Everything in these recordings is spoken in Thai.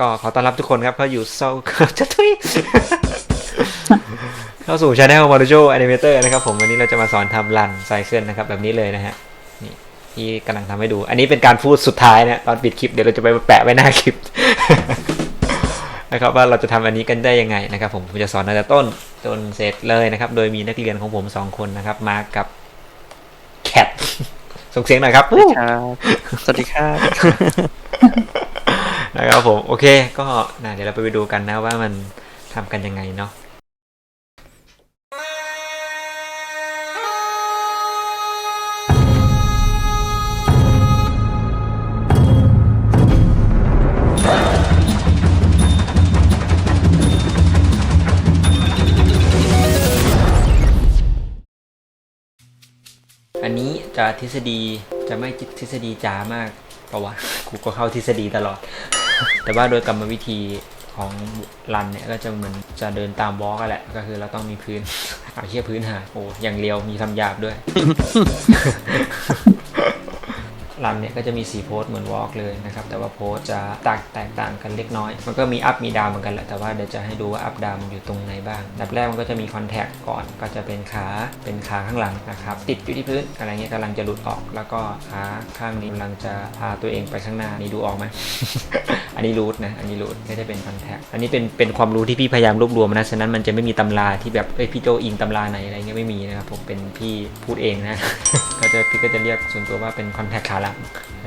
ก็ขอต้อนรับทุกคนครับ เข้าอยู่โซจะทุยเข้าสู่ช anel m o r o j o Animator นะครับผมวันนี้เราจะมาสอนทำรันไซเคิลนะครับ แบบนี้เลยนะฮะนี่ที่กำลังทำให้ดู อันนี้เป็นการพูดสุดท้ายนะตอนปิดคลิปเดี๋ยวเราจะไปแปะไว้หน้าคลิปนะครับว่าเราจะทำอันนี้กันได้ยังไงนะครับผมผมจะสอนตั้งแต่ต้นจนเสร็จเลยนะครับ โดยมีนักเรียนของผมสองคนนะครับ มาร์คกับแคทส่งเสียงหน่อยครับสวัสดีครับ นะครับผมโอเคก็นะเดี๋ยวเราไปดูกันนะว่ามันทำกันยังไงเนาะอันนี้จะทฤษฎีจะไม่ทฤษฎีจ๋ามากเพราะว่ากูก็เข้าทฤษฎีตลอด แต่ว่าโดยกรรมวิธีของรันเนี่ยก็จะเหมือนจะเดินตามวอล์กแหละ ก็คือเราต้องมีพื้น เอาเชี่ยพื้นหาโอ้อย่างเรียวมีทำหยาบด้วย รันเนี่ยก็จะมี 4 โพสเหมือนวอล์กเลยนะครับ แต่ว่าโพสจะแตกแตกต่างกันเล็กน้อย มันก็มีอัพมีดาวเหมือนกันแหละ แต่ว่าเดี๋ยวจะให้ดูว่าอัพดาวมันอยู่ตรงไหนบ้างดับแรกมันก็จะมีคอนแทคก่อน ก็จะเป็นขาเป็นขาข้างหลังนะครับ ติดอยู่ที่พื้นอะไรเงี้ยกำลังจะหลุดออก แล้วก็ขาข้างนี้กำลังจะพาตัวเองไปข้างหน้านี่ดูออกไหม อันนี้รูทนะอันนี้รูทก็จะเป็นคอนแทคอันนี้เป็นเป็นความรู้ที่พี่พยายามรวบรวมนะฉะนั้นมันจะไม่มีตำราที่แบบเอ้ยพี่โจอิงตำราไหนอะไรเงี้ยไม่มีนะครับผมเป็นพี่พูดเองนะก็จะพี่ก็จะเรียกส่วนตัวว่าเป็นคอนแทคขาหลัง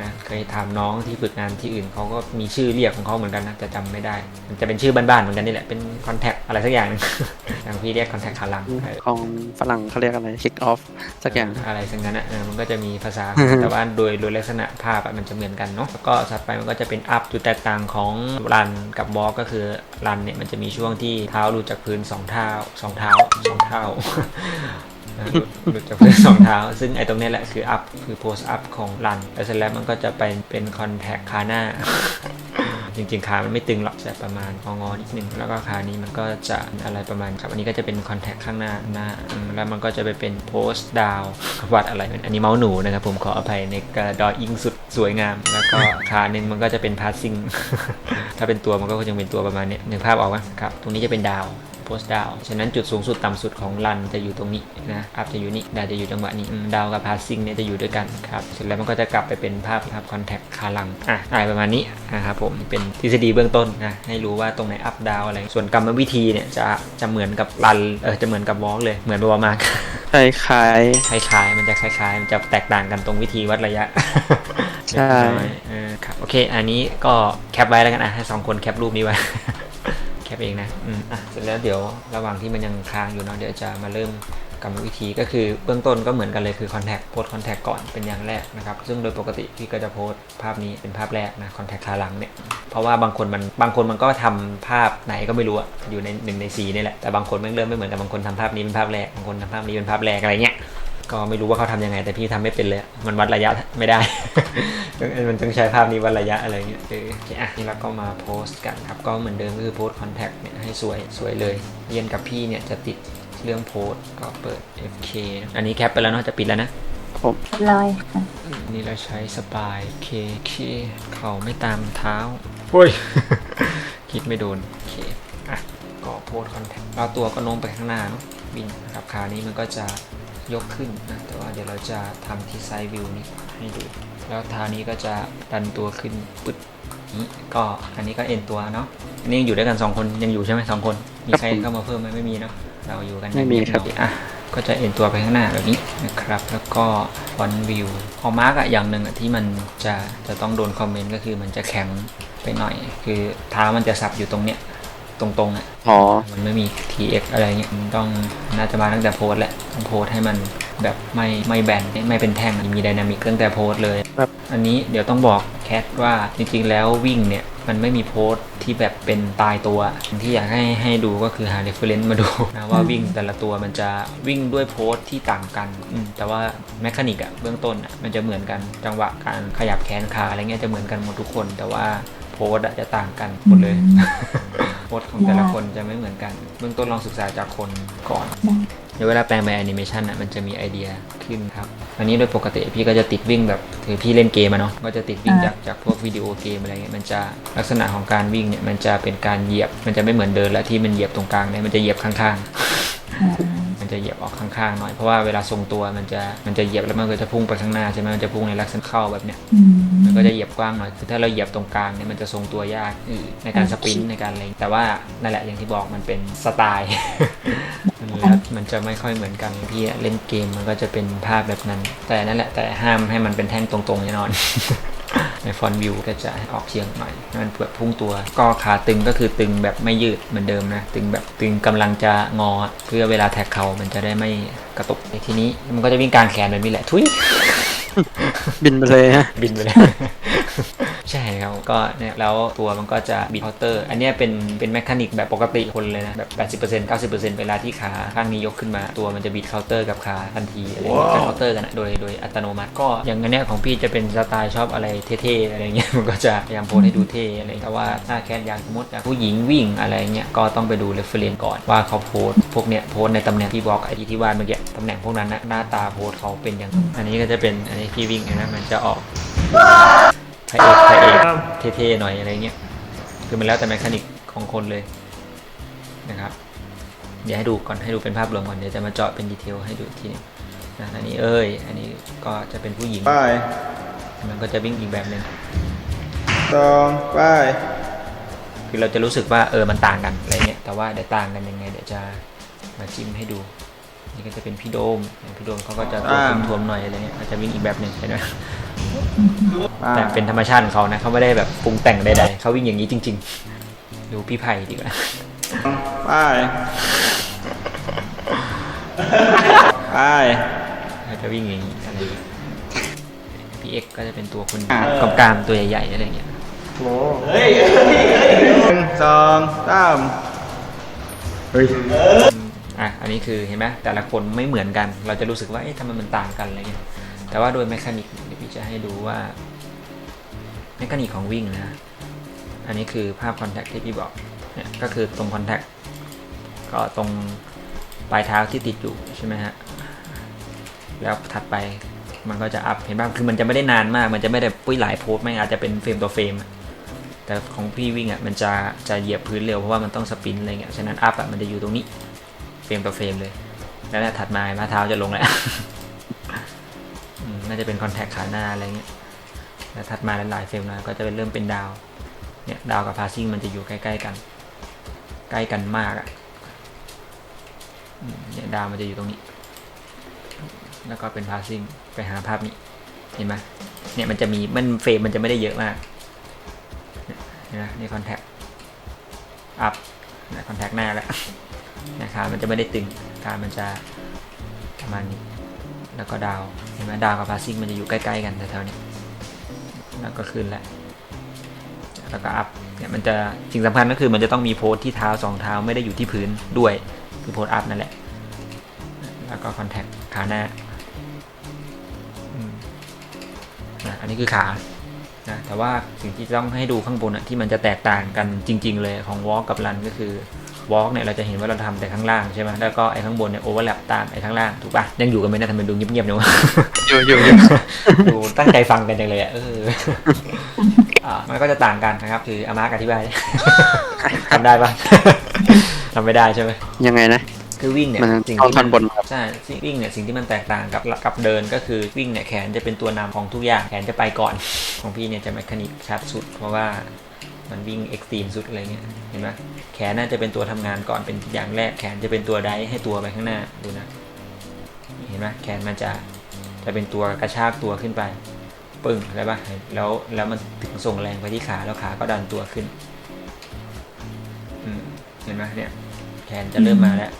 นะเคยถามน้องที่ฝึกงานที่อื่นเขาก็มีชื่อเรียกของเขาเหมือนกันนะแต่จำไม่ได้มันจะเป็นชื่อบ้านๆเหมือนกันนี่แหละเป็นคอนแทคอะไรสักอย่างหนึ่งอย่างพี่เรียกคอนแทคขาหลังเออของฝรั่งเขาเรียกอะไร kick off สักอย่างอะไรสักนั้นอะเออมันก็จะมีภาษาแต่ว่าโดยโดยลักษณะภาพอะมันจะเหมือนกันเนาะแล้วก็ถัดไปมันก็จะเป็นอัพจุดแตกต่างางของรันกับบอลก็คือรันเนี่ยมันจะมีช่วงที่เท้าหลุดจากพื้นสองเท้าสองเท้าสองเท้าหลุดจากพื้นสองเท้า ซึ่งไอ้ตรงนี้แหละคืออัพคือโพสอัพของรันแล้วเสร็จแล้วมันก็จะไปเป็นคอนแทคคาหน้า จริงๆขามันไม่ตึงหรอกจะประมาณงองอนิดนึง แล้วก็ขานี้มันก็จะอะไรประมาณครับ อันนี้ก็จะเป็นคอนแทคข้างหน้าหน้า แล้วมันก็จะไปเป็นโพสต์ดาววัดอะไรอันนี้เมาส์หนูนะครับผมขออภัยในกระดออิงสุดสวยงาม แล้วก็ขาหนึ่งมันก็จะเป็นพาสซิ่งถ้าเป็นตัวมันก็จะเป็นตัวประมาณเนี้ยนึกภาพออกไหมครับ ตรงนี้จะเป็นดาวโพสต์ดาว ฉะนั้นจุดสูงสุดต่ำสุดของรันจะอยู่ตรงนี้นะอัพจะอยู่นี่ดาวจะอยู่จังหวะนี้ดาวกับพาสซิ่งเนี่ยจะอยู่ด้วยกันครับ เสร็จแล้วมันก็จะกลับไปเป็นภาพภาพคอนแทค ขาหลังอะอะไรประมาณนี้นะครับผมเป็นทฤษฎีเบื้องต้นนะให้รู้ว่าตรงไหนอัพดาวอะไร ส่วนกรรมวิธีเนี่ยจะจะเหมือนกับรันเออจะเหมือนกับวอล์กเลยเหมือนประมาณคล้ายคล้ายๆมันจะคล้ายๆ มันจะแตกต่างกันตรงวิธีวัดระยะใช่เล็กน้อยเออครับโอเค อันนี้ก็แคปไว้แล้วกันอะให้สองคนแคปรูปนี้ไว้แคปเองนะอืมอะเสร็จแล้วเดี๋ยวระหว่างที่มันยังค้างอยู่เนาะเดี๋ยวจะมาเริ่ม กรรมวิธีก็คือเบื้องต้นก็เหมือนกันเลยคือคอนแทคโพสคอนแทคก่อนเป็นอย่างแรกนะครับ ซึ่งโดยปกติพี่ก็จะโพสภาพนี้เป็นภาพแรกนะคอนแทคขาหลังเนี่ยเพราะว่าบางคนมันบางคนมันก็ทำภาพไหนก็ไม่รู้อะอยู่ในหนึ่งในสีนี่แหละแต่บางคนไม่เริ่มไม่เหมือนกันบางคนทำภาพนี้เป็นภาพแรกบางคนทำภาพนี้เป็นภาพแรกอะไรเงี้ยก็ไม่รู้ว่าเขาทำยังไง แต่พี่ทำไม่เป็นเลย มันวัดระยะไม่ได้ มันต้องใช้ภาพนี้วัดระยะอะไรเงี้ยเออโอเคอะนี่เราก็มาโพสต์กันครับ ก็เหมือนเดิมก็คือโพสต์คอนแทคเนี่ยให้สวยสวยเลย เรียนกับพี่เนี่ยจะติด เรื่องโพสต์ก็เปิด FK อันนี้แคปไปแล้วเนาะจะปิดแล้วนะๆผมเรียบร้อยค่ะ นี่เราใช้สปายเคเคเข่าไม่ตามเท้าโอ้ย คิดไม่โดนโอเคอะก็โพสคอนแทคเราตัวก็โน้มไปข้างหน้าเนาะวิ่งนะครับขานี้มันก็จะยกขึ้นนะแต่ว่าเดี๋ยวเราจะทำที่ไซด์วิวนี้ให้ดู แล้วเท้านี้ก็จะดันตัวขึ้นปึ๊ดนี้ก็อันนี้ก็เอ็นตัวเนาะอันนี่ยังอยู่ด้วยกันสองคนยังอยู่ใช่ไหมสองคน มีใครเข้ามาเพิ่มไหมไม่มีเนาะ เราอยู่กันไม่มีครับเงียๆอะก็จะเอ็นตัวไปข้างหน้าแบบนี้นะครับ แล้วก็วันวิวพอมาร์กอะอย่างหนึ่งอะที่มันจะจะต้องโดนคอมเมนต์ก็คือมันจะแข็งไปหน่อย คือเท้ามันจะสับอยู่ตรงเนี้ยตรงๆอะอ๋อมันไม่มี TX อะไรเงี้ยมันต้องน่าจะมาตั้งแต่โพสต์แหละต้องโพสต์ให้มัน แบบไม่ไม่แบนไม่เป็นแท่งมีไดนามิกตั้งแต่โพสต์เลยครับอันนี้เดี๋ยวต้องบอกแคทว่าจริงๆ แล้ววิ่งเนี่ยมันไม่มีโพสต์ที่แบบเป็นตายตัว ที่อยากให้ให้ดูก็คือหา reference มาดูนะว่าวิ่งแต่ละตัวมันจะวิ่งด้วยโพสต์ที่ต่างกันอืมแต่ว่าแมคานิกอะเบื้องต้นอะมันจะเหมือนกันจังหวะการขยับแขนขาอะไรเงี้ยจะเหมือนกันหมดทุกคน แต่ว่าโพสต์อะจะต่างกันหมดเลย โพสต์ของแต่ละคนจะไม่เหมือนกัน เบื้องต้นลองศึกษาจากคนก่อนได้ เดี๋ยวเวลาแปลงไปแอนิเมชันอะมันจะมีไอเดียขึ้นครับ อันนี้โดยปกติพี่ก็จะติดวิ่งแบบคือพี่เล่นเกมอะเนาะก็จะติดวิ่งจากจากพวกวิดีโอเกมอะไรเงี้ยมันจะลักษณะของการวิ่งเนี่ยมันจะเป็นการเหยียบมันจะไม่เหมือนเดินแล้วที่มันเหยียบตรงกลางเนี่ยมันจะเหยียบข้างๆ มันจะเหยียบออกข้างๆหน่อยเพราะว่าเวลาทรงตัวมันจะมันจะเหยียบแล้วมันก็จะพุ่งไปข้างหน้าใช่ไหมมันจะพุ่งในลักษณะเข้าแบบเนี้ยอืมมันก็จะเหยียบกว้างหน่อยคือถ้าเราเหยียบตรงกลางเนี่ยมันจะทรงตัวยากอือในการสปรินต์ในการอะไรแต่ว่านั่นแหละอย่างที่บอกมันเป็นสไตล์ แล้วมันจะไม่ค่อยเหมือนกันพี่เล่นเกมมันก็จะเป็นภาพแบบนั้น แต่นั่นแหละแต่ห้ามให้มันเป็นแท่งตรงๆแน่นอน ในฟอนต์วิวก็จะให้ออกเฉียงหน่อยให้มันเปลือกพุ่งตัว ก็ขาตึงก็คือตึงแบบไม่ยืดเหมือนเดิมนะ ตึงแบบตึงกำลังจะงอ เพื่อเวลาแท็กเขามันจะได้ไม่กระตุกในทีนี้มันก็จะวิ่งกลางแขนแบบนี้แหละทุย บินไปเลยฮะ บินไปเลย ใช่ครับ ก็เนี่ยแล้วตัวมันก็จะบีบเคาน์เตอร์ อันเนี้ยเป็นเป็นแมคานิกแบบปกติคนเลยนะ แบบ 80% 90%เวลาที่ขาข้างนี้ยกขึ้นมาตัวมันจะบีบเคาน์เตอร์กับขาทันทีอะไรอย่างเงี้ยเป็นเคาน์เตอร์กันอะโดยโดยอัตโนมัติก็อย่างอันเนี้ยของพี่จะเป็นสไตล์ชอบอะไรเท่ๆอะไรเงี้ยมันก็จะพยายามโพสให้ดูเท่อะไรแต่ว่าถ้าแค่อยากสมมติอยากผู้หญิงวิ่งอะไรเงี้ยก็ต้องไปดูเรฟเฟรนก่อนว่าเขาโพสพวกเนี้ยโพสในตำแหน่งที่บอกไอ้ที่ที่วาดเมื่อกี้ตำแหน่งพวกนั้นนะหน้าตาโพสเขาเป็นยังไงอันนี้ก็จะเป็นอันนี้พี่วิ่งเห็นไหมมันจะออกพระเอกพระเอกเท่ๆหน่อยอะไรเงี้ยคือมันแล้วแต่แมคานิกของคนเลยนะครับ เดี๋ยวให้ดูก่อนให้ดูเป็นภาพรวมก่อนเดี๋ยวจะมาเจาะเป็นดีเทลให้ดูอีกทีหนึงนะอันนี้เอ้ย อันนี้ก็จะเป็นผู้หญิง ไป มันก็จะวิ่งอีกแบบหนึ่งสองไป คือเราจะรู้สึกว่าเออ มันต่างกันอะไรเงี้ย แต่ว่าเดี๋ยวต่างกันยังไง เดี๋ยวจะมาจิ้มให้ดู นี่ก็จะเป็นพี่โดมพี่โดมเขาก็จะตัวทวมๆหน่อยอะไรเงี้ยเขาจะวิ่งอีกแบบหนึ่งเห็นไหมไปแต่เป็นธรรมชาติของเขานะเขาไม่ได้แบบปรุงแต่งใดๆเขาวิ่งอย่างนี้จริง ๆ ดูพี่ไผ่ดีกว่า ไปไปเขาจะวิ่งอย่างนี้อะไรอย่างงี้พี่เอ็กก็จะเป็นตัวคนอ่า กำกามตัวใหญ่ๆอะไรอย่างเงี้ย หนึ่งสองสามเฮ้ย อะอันนี้คือเห็นไหมแต่ละคนไม่เหมือนกัน เราจะรู้สึกว่าเอ๊ะทำไมมันต่างกันอะไรเงี้ยแต่ว่าโดยแมคานิกเดี๋ยวพี่จะให้ดูว่าแมคานิกของวิ่งนะอันนี้คือภาพคอนแทคที่พี่บอกเนี่ยก็คือตรงคอนแทคก็ตรงปลายเท้าที่ติดอยู่ใช่ไหมฮะแล้วถัดไปมันก็จะอัพเห็นบ้างคือมันจะไม่ได้นานมาก มันจะไม่ได้ปุ้ยหลายโพสไม่อาจจะเป็นเฟรมต่อเฟรมแต่ของพี่วิ่งอะมันจะจะเหยียบพื้นเร็วเพราะว่ามันต้องสปินอะไรเงี้ยฉะนั้นอัพอะมันจะอยู่ตรงนี้ เฟรมต่อเฟรมเลย แล้วถัดมามาเท้าจะลงแล้วน่าจะเป็นคอนแทคขาหน้าอะไรเงี้ยแล้วถัดมาหลายเฟรมนะก็จะเป็นเริ่มเป็นดาว เนี่ยดาวกับพาสซิ่งมันจะอยู่ใกล้ๆกัน ใกล้กันมากอะเนี่ยดาวมันจะอยู่ตรงนี้ แล้วก็เป็นพาสซิ่งไปหาภาพนี้ เห็นไหมเนี่ยมันจะมีมันเฟรมมันจะไม่ได้เยอะมากเนี่ยเห็นไหมนี่คอนแทคอัพนะคอนแทคหน้าแล้ว นะขามันจะไม่ได้ตึงขามันจะประมาณนี้ แล้วก็ดาว เห็นไหมดาวกับพาสซิ่งมันจะอยู่ใกล้ๆกันแถวๆนี้ แล้วก็ขึ้นแล้วแล้วก็อัพเนี่ยมันจะสิ่งสำคัญก็คือมันจะต้องมีโพสที่เท้าสองเท้าไม่ได้อยู่ที่พื้นด้วยคือโพสอัพนั่นแหละ แล้วก็คอนแทคขาหน้านะอันนี้คือขานะแต่ว่าสิ่งที่ต้องให้ดูข้างบนอะที่มันจะแตกต่างกันจริง ๆ เลยของ walk กับ run ก็คือ walk เนี่ยเราจะเห็นว่าเราทำแต่ข้างล่างใช่ไหมแล้วก็ไอ้ข้างบนเนี่ย overlap ตามไอ้ข้างล่างถูกปะยังอยู่กันไหมนะทำไมดูเงียบๆเนี่ยวะอยู่อยู่อยู่ดูตั้งใจฟังกันจังเลยอะเอออ่ามันก็จะต่างกันนะครับคืออามาร์กอธิบายทำได้ปะทำไม่ได้ใช่ไหมยังไงนะคือวิ่งเนี่ยมันสิ่งเอาที่ท่มัอนนบนครับใช่สิ่งวิ่งเนี่ยสิ่งที่มันแตกต่างกับกับเดินก็คือวิ่งเนี่ยแขนจะเป็นตัวนำของทุกอย่างแขนจะไปก่อน ของพี่เนี่ยจะแมคานิกชัดสุด เพราะว่า มันวิ่งเอ็กซ์ตรีมสุดอะไรเงี้ยเห็นไหมแขนน่าจะเป็นตัวทำงานก่อนเป็นอย่างแรกแขนจะเป็นตัวไดให้ตัวไปข้างหน้าดูนะ เห็นไหมแขนมันจะจะเป็นตัวกระชากตัวขึ้นไป ปึ้งอะไรปะแล้วแล้วมันถึงส่งแรงไปที่ขาแล้วขาก็ดันตัวขึ้นเห็นไหมเนี่ยแขนจะเริ่มมาแล้ว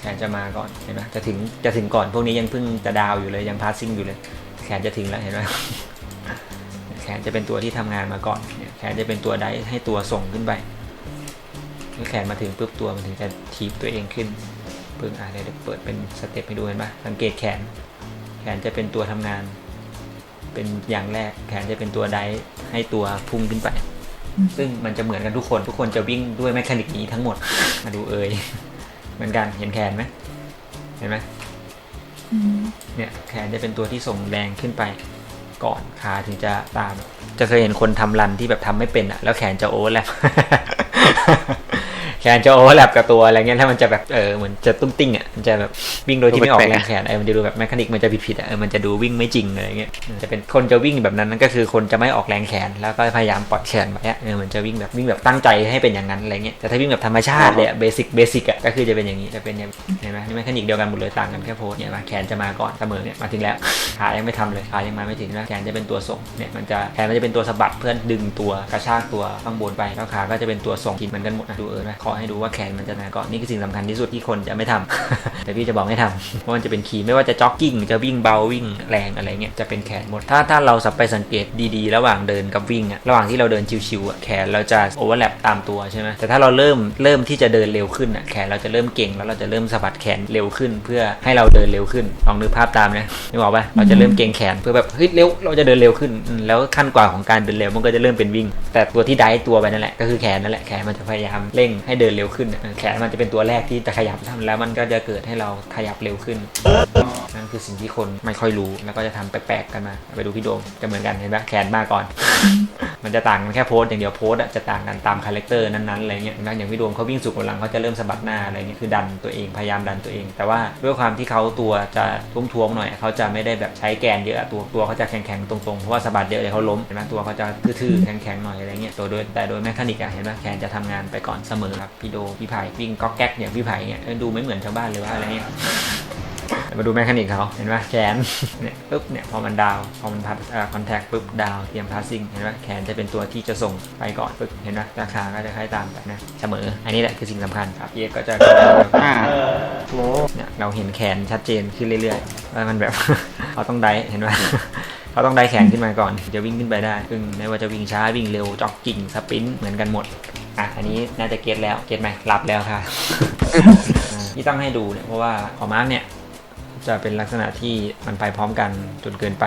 แขนจะมาก่อนเห็นไหมจะถึงจะถึงก่อนพวกนี้ยังเพิ่งจะดาวอยู่เลยยังพาสซิ่งอยู่เลย แขนจะถึงแล้วเห็นไหม นจะเป็นตัวที่ทำงานมาก่อนเนี่ยแขนจะเป็นตัวไดฟ์ให้ตัวส่งขึ้นไปเมื่อแขนมาถึงปุ๊บตัวมันถึงจะทีบตัวเองขึ้นปึ้งอะเดี๋ยวเดี๋ยวเปิดเป็นสเต็ปให้ดูเห็นปะสังเกตแขน แขนจะเป็นตัวทำงาน เป็นอย่างแรก แขนจะเป็นตัวไดฟ์ให้ตัวพุ่งขึ้นไป ซึ่งมันจะเหมือนกันทุกคน ทุกคนจะวิ่งด้วยแมคานิกนี้ทั้งหมด มาดูเอ่ยเหมือนกันเห็นแขนไหมเห็นไหมอืมเนี่ยแขนจะเป็นตัวที่ส่งแรงขึ้นไป ก่อนขาถึงจะตาม จะเคยเห็นคนทำรันที่แบบทำไม่เป็นอะแล้วแขนจะโอเวอร์แลป แขนจะโอเวอร์แลปกับตัวอะไรเงี้ยถ้ามันจะแบบเออเหมือนจะตุ้มติ้งอะมันจะแบบวิ่งโดยที่ไม่ออกแรงแขนเออมันจะดูแบบแมคานิกมันจะผิดๆอะเออมันจะดูวิ่งไม่จริงอะไรเงี้ยมันจะเป็นคนจะวิ่งแบบนั้นนั่นก็คือคนจะไม่ออกแรงแขนแล้วก็พยายามปล่อยแขนไว้อะเออมันจะวิ่งแบบวิ่งแบบตั้งใจให้เป็นอย่างนั้นอะไรเงี้ยแต่ถ้าวิ่งแบบธรรมชาติเลยเบสิกเบสิกอะก็คือจะเป็นอย่างนี้จะเป็นอย่างเห็นไหมนี่แมคานิกเดียวกันหมดเลยต่างกันแค่โพสเนี่ยมาแขนจะมาก่อนเสมอเนี่ยมาถึงแล้วขายังไม่ทำเลยขายังมาไม่ถึงนะแขนจะเป็นตัวส่งเนี่ยมันจะแขนมันจะเป็นตัวสะบัดเพื่อดึงตัวกระชากตัวข้างบนไปแล้วขาก็จะเป็นตัวส่งกินเหมือนกันหมดนะดูเออนะขอให้ดูว่าแขนมันจะมาก่อนนี่คือสิ่งสำคัญที่สุดที่คนจะไม่ทำแต่พี่จะบอกให้ทำเพราะมันจะเป็นคีย์ไม่ว่าจะจ็อกกิ้งจะวิ่งเบาวิ่งแรงอะไรเงี้ยจะเป็นแขนหมด ถ้าถ้าเราสับไปสังเกตดีๆ ระหว่างเดินกับวิ่งอะระหว่างที่เราเดินชิวๆอะแขนเราจะโอเวอร์แลปตามตัวใช่ไหมแต่ถ้าเราเริ่มเริ่มที่จะเดินเร็วขึ้นอะแขนเราจะเริ่มเก่งแล้วเราจะเริ่มสะบัดแขนเร็วขึ้น เพื่อให้เราเดินเร็วขึ้นลองนึกภาพตามนะนึกออกปะเราจะเริ่มเก่งแขนเพื่อแบบเฮ้ยเร็วเราจะเดินเร็วขึ้นอืมแล้วขั้นกว่าของการเดินเร็วมันก็จะเริ่มเป็นวิ่ง แต่ตัวที่ได้ตัวไปนั่นแหละก็คือแขนนั่นแหละแขนมันจะพยายามเร่งให้เดินเร็วขึ้น แขนมันจะเป็นตัวแรกที่จะขยับทำแล้วมันก็จะเกิดให้เราขยับเร็วขึ้น นั่นคือสิ่งที่คนไม่ค่อยรู้แล้วก็จะทำแปลกๆกันมา ไปดูพี่โดมจะเหมือนกันเห็นปะแขนมาก่อน มันจะต่างกันแค่โพสอย่างเดียวโพสต์อะจะต่างกันตามคาแรคเตอร์นั้นๆอะไรเงี้ยอย่างพี่โดมเขาวิ่งสุดกำลังเขาจะเริ่มสะบัดหน้าอะไรเงี้ยคือดันตัวเองพยายามดันตัวเอง แต่ว่าด้วยความที่เขาตัวจะท้วมๆหน่อยเขาจะไม่ได้แบบใช้แกนเยอะตัวตัวเขาจะแข็งๆตรงๆเพราะว่าสะบัดเยอะเลยเขาล้มเห็นไหมตัวเขาจะทื่อๆแข็งๆหน่อยอะไรเงี้ยตัวโดยแต่โดยแมคานิกอะเห็นไหมแขนจะทำงานไปก่อนเสมอครับพี่โดพี่ไผ่วิ่งก๊อกแก๊กอย่างพี่ไผ่เนี่ยเออดูไม่เหมือนชาวบ้านเลยว่าอะไรเงี้ยมาดูแมคานิกเขาเห็นไหมแขนเนี่ยปุ๊บเนี่ยพอมันดาวพอมันพัดคอนแทคปุ๊บดาวเตรียมพาสซิ่งเห็นไหมแขนจะเป็นตัวที่จะส่งไปก่อนปุ๊บเห็นไหมราคาก็จะคล้ายตามแบบนะเสมอ อันนี้แหละคือสิ่งสำคัญครับเอก็จะอ่าเนี่ยเราเห็นแขนชัดเจนขึ้นเรื่อยๆว่ามันแบบเขาต้องได้เห็นไหมเขาต้องได้แขนขึ้นมาก่อนถึงจะวิ่งขึ้นไปได้ซึ่งไม่ว่าจะวิ่งช้าวิ่งเร็วจ็อกกิ้งสปรินต์เหมือนกันหมด อะอันนี้น่าจะเก็ตแล้วเก็ตไหมหลับแล้วค่ะอ่าที่ต้องให้ดูเนี่ยเพราะว่าของมาร์กเนี่ย จะเป็นลักษณะที่มันไปพร้อมกันจนเกินไป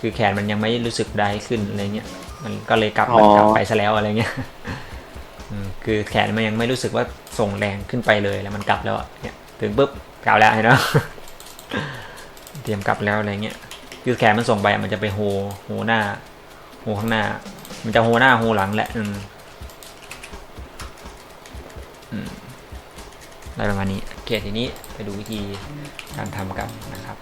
คือแขนมันยังไม่รู้สึกได้ขึ้นอะไรเงี้ยมันก็เลยกลับอ๋อมันกลับไปซะแล้วอะไรเงี้ยอืมคือแขนมันยังไม่รู้สึกว่าส่งแรงขึ้นไปเลยแล้วมันกลับแล้วอะเนี่ยถึงปุ๊บกลับแล้วเห็นไหมเตรียมกลับแล้วอะไรเงี้ยคือแขนมันส่งไปอะมันจะไปโฮโฮหน้า หูข้างหน้า มันจะหูหน้าหูหลังแหละอืมอืมอะไรประมาณนี้โอเคทีนี้ไปดูวิธีการทำกันนะครับ